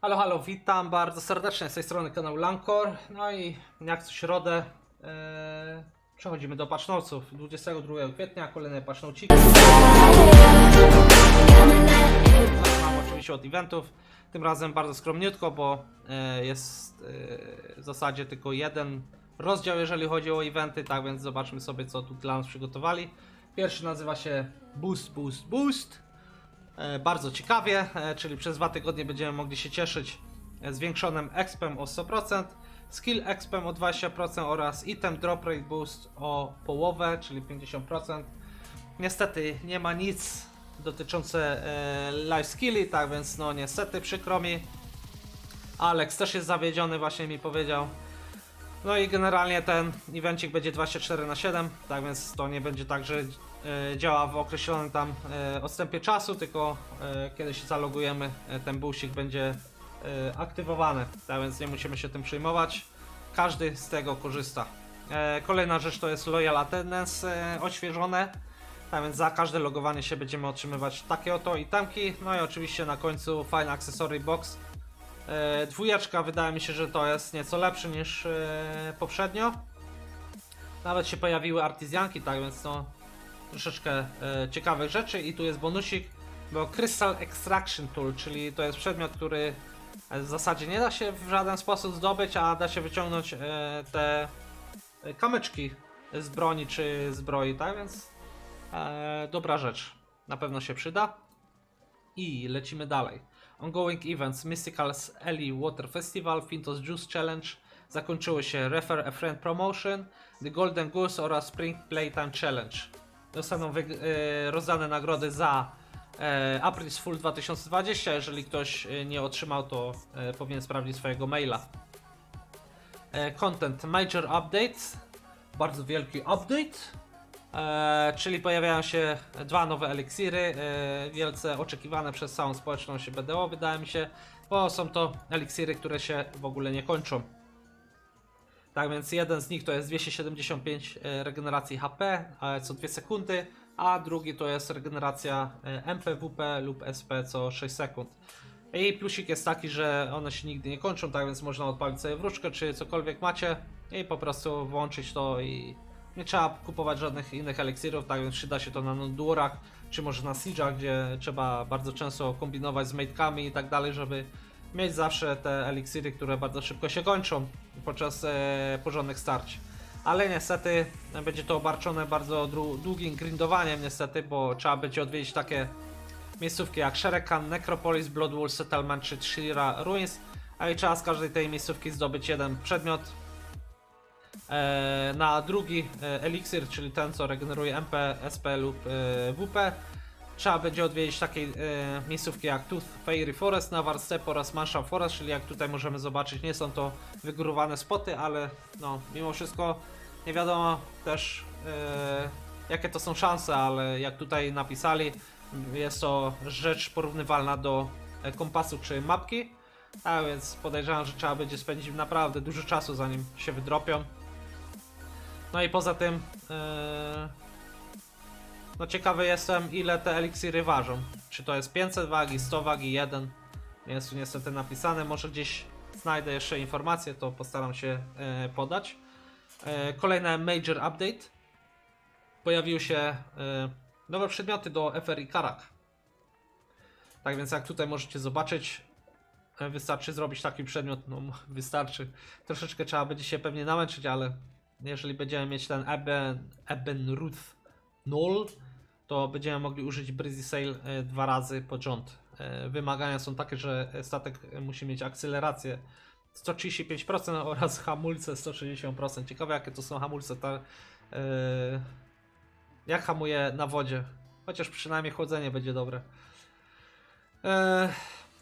Halo, halo, witam bardzo serdecznie z tej strony kanał Lankor. No i jak co środę e, przechodzimy do patchnotesów. 22 kwietnia kolejne patchnociki. Zaczynam oczywiście od eventów. Tym razem bardzo skromniutko, bo e, jest e, w zasadzie tylko jeden rozdział, jeżeli chodzi o eventy, tak więc zobaczmy sobie, co tu dla nas przygotowali. Pierwszy nazywa się Boost, Boost, Boost. E, bardzo ciekawie, e, czyli przez dwa tygodnie będziemy mogli się cieszyć e, zwiększonym expem o 100%, skill expem o 20% oraz item drop rate boost o połowę, czyli 50%. Niestety nie ma nic dotyczące e, life skilli, tak więc no niestety przykro mi. Alex też jest zawiedziony, właśnie mi powiedział. No i generalnie ten evencik będzie 24 na 7, tak więc to nie będzie tak, że e, działa w określonym tam e, odstępie czasu, tylko e, kiedy się zalogujemy, ten bullsik będzie aktywowany, tak więc nie musimy się tym przejmować. Każdy z tego korzysta. Kolejna rzecz to jest Loyal Attendance e, odświeżone. Tak więc za każde logowanie się będziemy otrzymywać takie oto itemki. No i oczywiście na końcu fajny accessory box. E, dwójeczka wydaje mi się, że to jest nieco lepszy niż e, poprzednio. Nawet się pojawiły artyzjanki, tak więc no troszeczkę e, ciekawych rzeczy i tu jest bonusik, bo Crystal Extraction Tool, czyli to jest przedmiot, który w zasadzie nie da się w żaden sposób zdobyć, a da się wyciągnąć te kamyczki z broni czy zbroi, tak więc dobra rzecz, na pewno się przyda. I lecimy dalej. Ongoing events Mystical's Ellie Water Festival, Fintos Juice Challenge zakończyły się Refer a Friend Promotion, The Golden Goose oraz Spring Playtime Challenge. Zostaną wyg- e, rozdane nagrody za e, April's Full 2020. Jeżeli ktoś e, nie otrzymał, to e, powinien sprawdzić swojego maila. E, content Major Update. Bardzo wielki update. E, czyli pojawiają się dwa nowe eliksiry, e, wielce oczekiwane przez całą społeczność BDO, wydaje mi się, bo są to eliksiry, które się w ogóle nie kończą. Tak więc jeden z nich to jest 275 e, regeneracji HP co 2 sekundy, a drugi to jest regeneracja MPWP lub SP co 6 sekund. I plusik jest taki, że one się nigdy nie kończą, tak więc można odpalić sobie wróżkę czy cokolwiek macie i po prostu włączyć to i nie trzeba kupować żadnych innych eliksirów, tak więc przyda się to na nodurach, czy może na siege'ach, gdzie trzeba bardzo często kombinować z mate'kami i tak dalej, żeby mieć zawsze te eliksiry, które bardzo szybko się kończą podczas e, porządnych starć. Ale niestety będzie to obarczone bardzo długim grindowaniem niestety, bo trzeba będzie odwiedzić takie miejscówki jak Sherekan, Necropolis, Bloodwall Settlement czy Shira Ruins, a i trzeba z każdej tej miejscówki zdobyć jeden przedmiot, E, na drugi e, eliksir, czyli ten co regeneruje MP, SP lub e, WP. Trzeba będzie odwiedzić takie e, miejscówki jak Tooth Fairy Forest, Navar Step oraz Mansion Forest, czyli jak tutaj możemy zobaczyć, nie są to wygórowane spoty, ale no, mimo wszystko nie wiadomo też e, jakie to są szanse, ale jak tutaj napisali, jest to rzecz porównywalna do e, kompasu czy mapki. A więc podejrzewam, że trzeba będzie spędzić naprawdę dużo czasu zanim się wydropią. No i poza tym, yy, no ciekawy jestem ile te eliksiry ważą. Czy to jest 500 wagi, 100 wagi, 1? Nie jest tu niestety napisane, może gdzieś znajdę jeszcze informacje, to postaram się yy, podać. Yy, kolejne major update. Pojawiły się yy, nowe przedmioty do FRI Karak. Tak więc jak tutaj możecie zobaczyć, wystarczy zrobić taki przedmiot, no wystarczy. Troszeczkę trzeba będzie się pewnie namęczyć, ale jeżeli będziemy mieć ten Eben, Ebenruth 0, to będziemy mogli użyć Breezy Sail e, dwa razy pod rząd. E, Wymagania są takie, że statek musi mieć akcelerację 135% oraz hamulce 160%. Ciekawe jakie to są hamulce. Ta, e, jak hamuje na wodzie. Chociaż przynajmniej chłodzenie będzie dobre. E,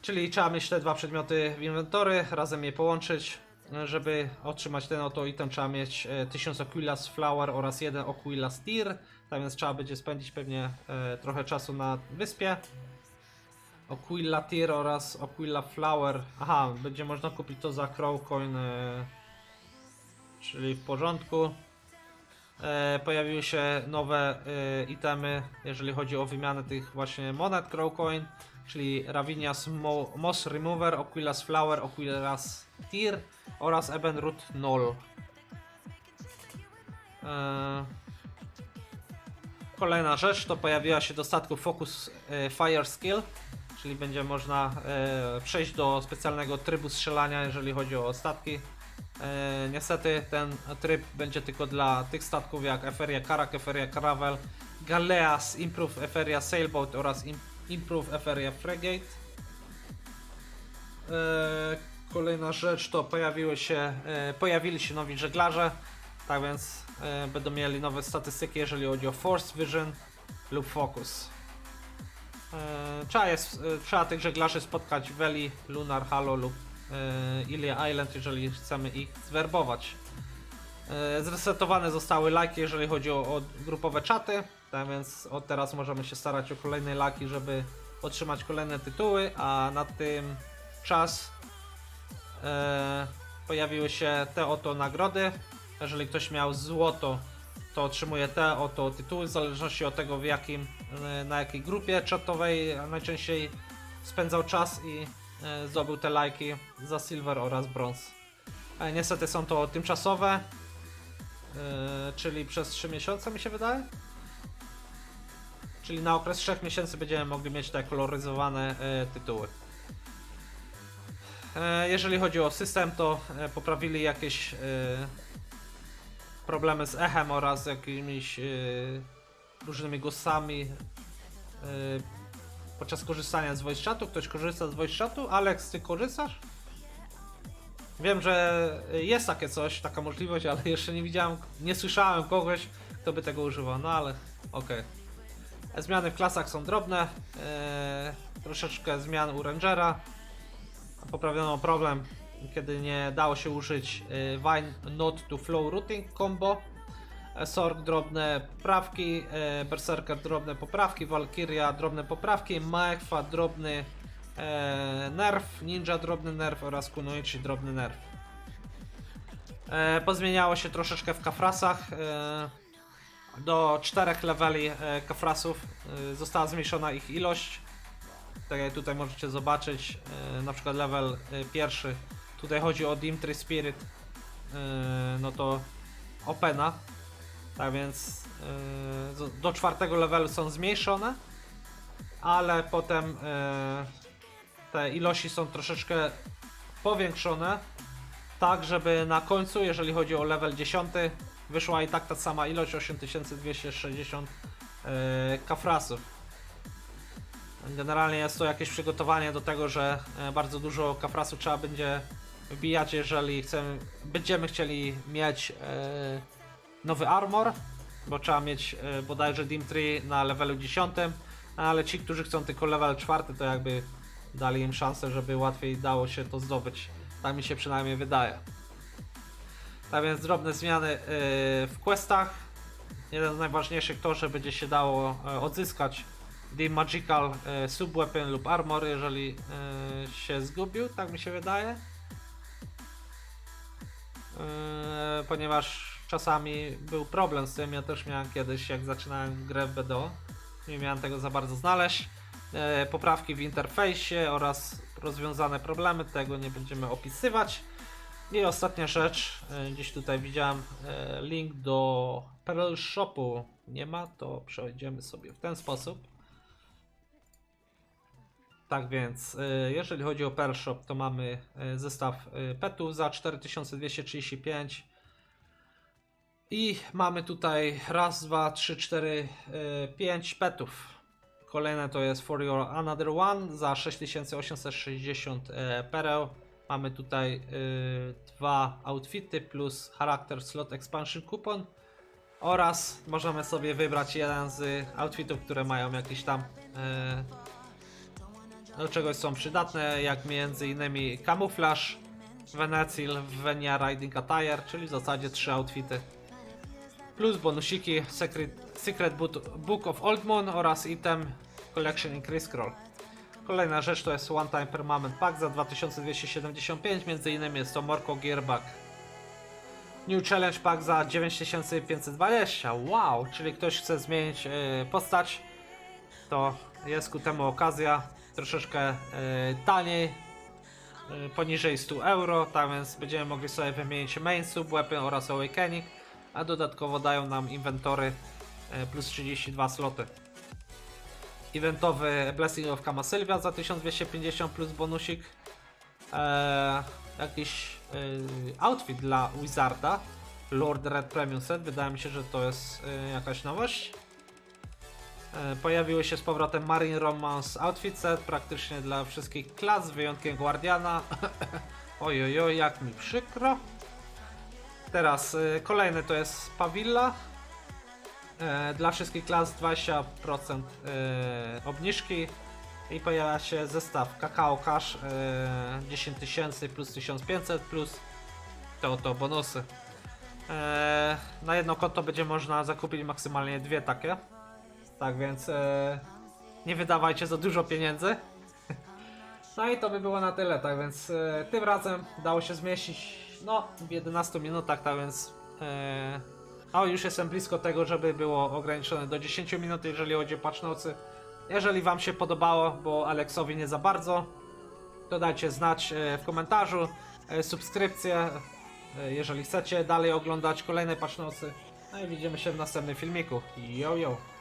czyli trzeba mieć te dwa przedmioty w inwentory, razem je połączyć. Żeby otrzymać ten oto item trzeba mieć e, 1000 Aquilas Flower oraz 1 Aquilas Tear. Tak więc trzeba będzie spędzić pewnie e, trochę czasu na wyspie. Aquila Tear oraz Aquila Flower. Aha, będzie można kupić to za Crowcoin, e, czyli w porządku. E, pojawiły się nowe e, itemy, jeżeli chodzi o wymianę tych właśnie monet Crowcoin. czyli Ravinia's Mo Moss Remover, Oquilas Flower, Oquilas Tear oraz Ebenroot Null. Eee, Kolejna rzecz to pojawiła się do statku Focus e, Fire Skill, czyli będzie można e, przejść do specjalnego trybu strzelania, jeżeli chodzi o statki. E, niestety ten tryb będzie tylko dla tych statków jak Eferia Karak, Eferia Caravel, Galeas, Improve Eferia Sailboat oraz Im Improve Eferia Frigate. Kolejna rzecz to pojawiły się, e, pojawili się nowi żeglarze, tak więc e, będą mieli nowe statystyki, jeżeli chodzi o Force Vision lub Focus. E, trzeba, jest, trzeba tych żeglarzy spotkać w Veli, Lunar, Halo lub Ilia Island, jeżeli chcemy ich zwerbować. Zresetowane zostały lajki, jeżeli chodzi o, o grupowe czaty, tak więc od teraz możemy się starać o kolejne lajki, żeby otrzymać kolejne tytuły, a na tym czas pojawiły się te oto nagrody. Jeżeli ktoś miał złoto, to otrzymuje te oto tytuły, w zależności od tego w jakim, e, na jakiej grupie czatowej najczęściej spędzał czas i e, zdobył te lajki za silver oraz brąz. E, niestety są to tymczasowe, e, czyli przez 3 miesiące mi się wydaje. Czyli na okres 3 miesięcy będziemy mogli mieć te koloryzowane e, tytuły. E, jeżeli chodzi o system, to e, poprawili jakieś e, problemy z echem oraz jakimiś różnymi głosami podczas korzystania z voice chatu. Ktoś korzysta z voice chatu? Alex, ty korzystasz? Wiem, że jest takie coś, taka możliwość, ale jeszcze nie widziałem, nie słyszałem kogoś, kto by tego używał, no ale okej. Zmiany w klasach są drobne, e, troszeczkę zmian u Rangera. Poprawiono problem, kiedy nie dało się użyć Vine Not to Flow Routing combo. E, Sorg drobne poprawki, e, Berserker drobne poprawki, Valkyria drobne poprawki, Maekfa drobny e, nerf, Ninja drobny nerf oraz Kunoichi drobny nerf. E, pozmieniało się troszeczkę w kafrasach. Do czterech leveli kafrasów została zmniejszona ich ilość. Jak tutaj możecie zobaczyć, e, na przykład level e, pierwszy, tutaj chodzi o Dimtry Spirit, e, no to Opena, tak więc do- czwartego levelu są zmniejszone, ale potem te ilości są troszeczkę powiększone, tak żeby na końcu, jeżeli chodzi o level 10, wyszła i tak ta sama ilość 8260 e, kafrasów. Generalnie jest to jakieś przygotowanie do tego, że e, bardzo dużo kafrasu trzeba będzie wbijać, jeżeli chcemy, będziemy chcieli mieć e, nowy armor, bo trzeba mieć e, bodajże Dimtree na levelu 10, ale ci, którzy chcą tylko level 4, to jakby dali im szansę, żeby łatwiej dało się to zdobyć. Tak mi się przynajmniej wydaje. Tak więc drobne zmiany yy, w questach. Jeden z najważniejszych to, że będzie się dało e, odzyskać The Magical e, Subweapon lub Armor, jeżeli e, się zgubił, tak mi się wydaje. E, ponieważ czasami był problem z tym, ja też miałem kiedyś, jak zaczynałem grę w BDO, nie miałem tego za bardzo znaleźć. E, poprawki w interfejsie oraz rozwiązane problemy, tego nie będziemy opisywać. I ostatnia rzecz, e, gdzieś tutaj widziałem e, link do Pearl Shopu. Nie ma, to przejdziemy sobie w ten sposób. Tak więc, e, jeżeli chodzi o Pearl Shop, to mamy e, zestaw e, petów za 4235. I mamy tutaj raz, dwa, trzy, cztery, pięć petów. Kolejne to jest For Your Another One za 6860 e, pereł. Mamy tutaj y, dwa outfity plus charakter slot expansion coupon oraz możemy sobie wybrać jeden z outfitów, które mają jakieś tam y, do czegoś są przydatne, jak innymi kamuflaż, Venecil, Venia Riding Attire, czyli w zasadzie trzy outfity. Plus bonusiki Secret, Secret Book of Old Moon oraz item Collection Increase Scroll. Kolejna rzecz to jest One Time Permanent Pack za 2275, między innymi jest to Morko Gearback. New Challenge Pack za 9520, wow, czyli ktoś chce zmienić yy, postać, to jest ku temu okazja. Troszeczkę e, taniej, e, poniżej 100 euro, tak więc będziemy mogli sobie wymienić main sub, weapon oraz awakening, a dodatkowo dają nam inwentory e, plus 32 sloty. Eventowy Blessing of Kama Sylvia za 1250 plus bonusik. Eee, jakiś e, outfit dla Wizarda. Lord Red Premium Set. Wydaje mi się, że to jest e, jakaś nowość. E, Pojawiły się z powrotem Marine Romance Outfit Set praktycznie dla wszystkich klas, z wyjątkiem Guardiana. Ojojoj, jak mi przykro. Teraz e, kolejny to jest Pavilla. E, Dla wszystkich klas 20% e, obniżki. I pojawia się zestaw Kakao Cash e, 10 tysięcy plus 1500 plus to, to bonusy. Na jedno konto będzie można zakupić maksymalnie dwie takie. Tak więc e, nie wydawajcie za dużo pieniędzy. No i to by było na tyle, tak więc e, tym razem dało się zmieścić no w 11 minutach, tak więc e, no już jestem blisko tego, żeby było ograniczone do 10 minut, jeżeli chodzi o patch nocy. Jeżeli wam się podobało, bo Aleksowi nie za bardzo, to dajcie znać e, w komentarzu, e, subskrypcję, e, jeżeli chcecie dalej oglądać kolejne patch nocy. No i widzimy się w następnym filmiku. Yo yo!